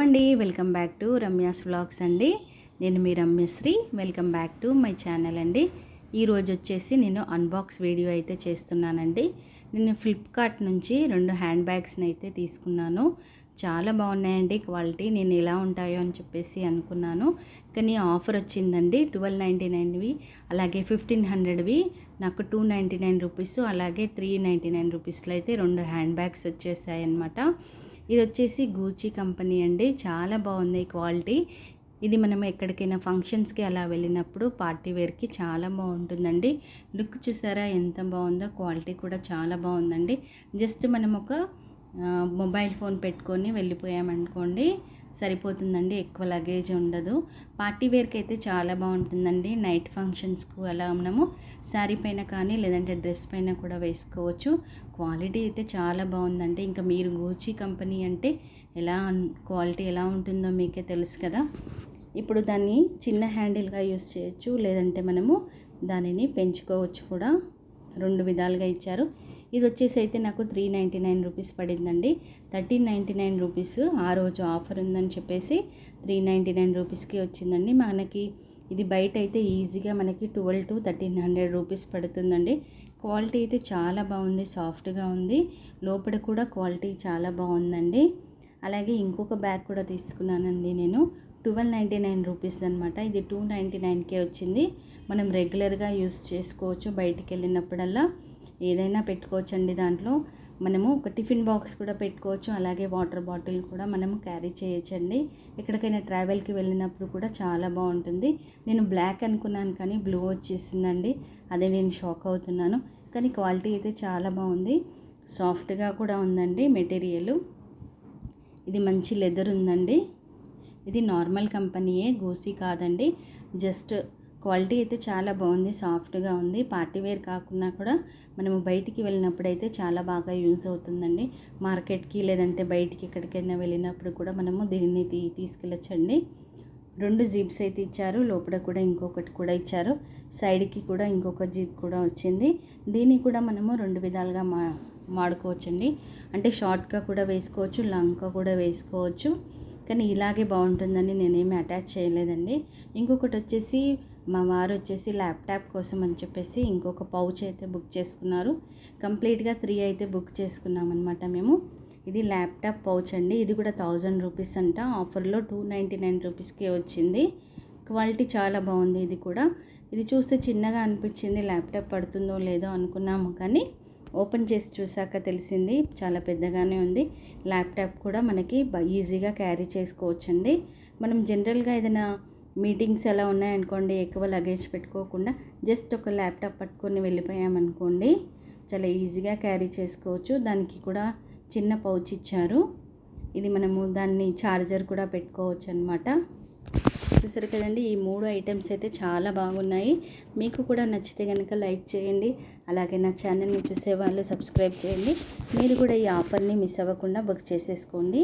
అండి welcome back to Ramya's vlogs అండి. నేను మీ Ramyasri welcome back to my channel అండి. ఈరోజు వచ్చేసి నేను అన్బాక్స్ వీడియో అయితే చేస్తున్నానండి. నేను ఫ్లిప్కార్ట్ నుంచి రెండు హ్యాండ్ బ్యాగ్స్ని అయితే తీసుకున్నాను. చాలా బాగున్నాయండి క్వాలిటీ నేను ఎలా ఉంటాయో అని చెప్పేసి అనుకున్నాను. కానీ ఆఫర్ వచ్చిందండి ట్వెల్వ్ నైంటీ నైన్వి అలాగే ఫిఫ్టీన్ హండ్రెడ్వి నాకు టూ నైంటీ నైన్ రూపీస్ అలాగే త్రీ నైంటీ నైన్ రూపీస్లో అయితే రెండు హ్యాండ్ బ్యాగ్స్ వచ్చేసాయి అన్నమాట ఇది వచ్చేసి గూచీ కంపెనీ అండి. చాలా బాగుంది క్వాలిటీ. ఇది మనం ఎక్కడికైనా ఫంక్షన్స్కి అలా వెళ్ళినప్పుడు పార్టీ వేర్కి చాలా బాగుంటుందండి. లుక్ చూసారా ఎంత బాగుందో క్వాలిటీ కూడా చాలా బాగుందండి. జస్ట్ మనం ఒక మొబైల్ ఫోన్ పెట్టుకొని వెళ్ళిపోయామనుకోండి సరిపోతుందండి ఎక్కువ లగేజ్ ఉండదు. పార్టీ వేర్కి అయితే చాలా బాగుంటుందండి. నైట్ ఫంక్షన్స్కు అలా మనము శారీ పైన కానీ లేదంటే డ్రెస్ పైన కూడా వేసుకోవచ్చు. క్వాలిటీ అయితే చాలా బాగుందండి. ఇంకా మీరు గూచి కంపెనీ అంటే ఎలా క్వాలిటీ ఎలా ఉంటుందో మీకే తెలుసు కదా. ఇప్పుడు దాన్ని చిన్న హ్యాండిల్గా యూస్ చేయొచ్చు. లేదంటే మనము దానిని పెంచుకోవచ్చు కూడా. రెండు విధాలుగా ఇచ్చారు. ఇది వచ్చేసి అయితే నాకు త్రీ నైంటీ నైన్ రూపీస్ పడిందండి. థర్టీన్ నైంటీ నైన్ రూపీస్ ఆ రోజు ఆఫర్ ఉందని చెప్పేసి త్రీ నైంటీ నైన్ రూపీస్కి వచ్చిందండి. మనకి ఇది బయట అయితే ఈజీగా మనకి twelve to thirteen hundred rupees పడుతుందండి. క్వాలిటీ అయితే చాలా బాగుంది సాఫ్ట్గా ఉంది. లోపల కూడా క్వాలిటీ చాలా బాగుందండి. అలాగే ఇంకొక బ్యాగ్ కూడా తీసుకున్నానండి నేను. ట్వెల్వ్ నైంటీ నైన్ రూపీస్ అనమాట ఇది టూ నైంటీ నైన్కే వచ్చింది. మనం రెగ్యులర్గా యూస్ చేసుకోవచ్చు బయటికి వెళ్ళినప్పుడల్లా. ఏదైనా పెట్టుకోవచ్చండి దాంట్లో. మనము ఒక టిఫిన్ బాక్స్ కూడా పెట్టుకోవచ్చు. అలాగే వాటర్ బాటిల్ కూడా మనము క్యారీ చేయొచ్చండి. ఎక్కడికైనా ట్రావెల్కి వెళ్ళినప్పుడు కూడా చాలా బాగుంటుంది. నేను బ్లాక్ అనుకున్నాను కానీ బ్లూ వచ్చేసిందండి. అదే నేను షాక్ అవుతున్నాను. కానీ క్వాలిటీ అయితే చాలా బాగుంది. సాఫ్ట్గా కూడా ఉందండి మెటీరియల్. ఇది మంచి లెదర్ ఉందండి. ఇది నార్మల్ కంపెనీయే గోసి కాదండి. జస్ట్ క్వాలిటీ అయితే చాలా బాగుంది సాఫ్ట్గా ఉంది. పార్టీ వేర్ కాకుండా కూడా మనము బయటికి వెళ్ళినప్పుడు అయితే చాలా బాగా యూజ్ అవుతుందండి. మార్కెట్కి లేదంటే బయటికి ఎక్కడికైనా వెళ్ళినప్పుడు కూడా మనము దీన్ని తీ తీసుకెళ్ళచ్చండి. రెండు జీప్స్ అయితే ఇచ్చారు. లోపల కూడా ఇంకొకటి కూడా ఇచ్చారు. సైడ్కి కూడా ఇంకొక జీప్ కూడా వచ్చింది. దీన్ని కూడా మనము రెండు విధాలుగా మా వాడుకోవచ్చండి అంటే షార్ట్గా కూడా వేసుకోవచ్చు లాంగ్గా కూడా వేసుకోవచ్చు. కానీ ఇలాగే బాగుంటుందని నేనేమి అటాచ్ చేయలేదండి. ఇంకొకటి వచ్చేసి మా వారు వచ్చేసి ల్యాప్టాప్ కోసం అని చెప్పేసి ఇంకొక పౌచ్ అయితే బుక్ చేసుకున్నారు. కంప్లీట్గా త్రీ అయితే బుక్ చేసుకున్నాం అనమాట మేము. ఇది ల్యాప్టాప్ పౌచ్ అండి. ఇది కూడా థౌజండ్ రూపీస్ అంట. ఆఫర్లో టూ నైంటీ నైన్ రూపీస్కే వచ్చింది. క్వాలిటీ చాలా బాగుంది ఇది కూడా. ఇది చూస్తే చిన్నగా అనిపించింది. ల్యాప్టాప్ పడుతుందో లేదో అనుకున్నాము కానీ ఓపెన్ చేసి చూసాక తెలిసింది. చాలా పెద్దగానే ఉంది. ల్యాప్టాప్ కూడా మనకి ఈజీగా క్యారీ చేసుకోవచ్చండి. మనం జనరల్గా ఏదైనా మీటింగ్స్ ఎలా ఉన్నాయనుకోండి ఎక్కువ లగేజ్ పెట్టుకోకుండా జస్ట్ ఒక ల్యాప్టాప్ పట్టుకొని వెళ్ళిపోయామనుకోండి చాలా ఈజీగా క్యారీ చేసుకోవచ్చు. దానికి కూడా చిన్న పౌచ్ ఇచ్చారు. ఇది మనము దాన్ని ఛార్జర్ కూడా పెట్టుకోవచ్చు అనమాట చూసారు కదండి ఈ మూడు ఐటమ్స్ అయితే చాలా బాగున్నాయి. మీకు కూడా నచ్చితే కనుక లైక్ చేయండి. అలాగే నా ఛానల్ని చూసే వాళ్ళు సబ్స్క్రైబ్ చేయండి. మీరు కూడా ఈ ఆఫర్ని మిస్ అవ్వకుండా బుక్ చేసేసుకోండి.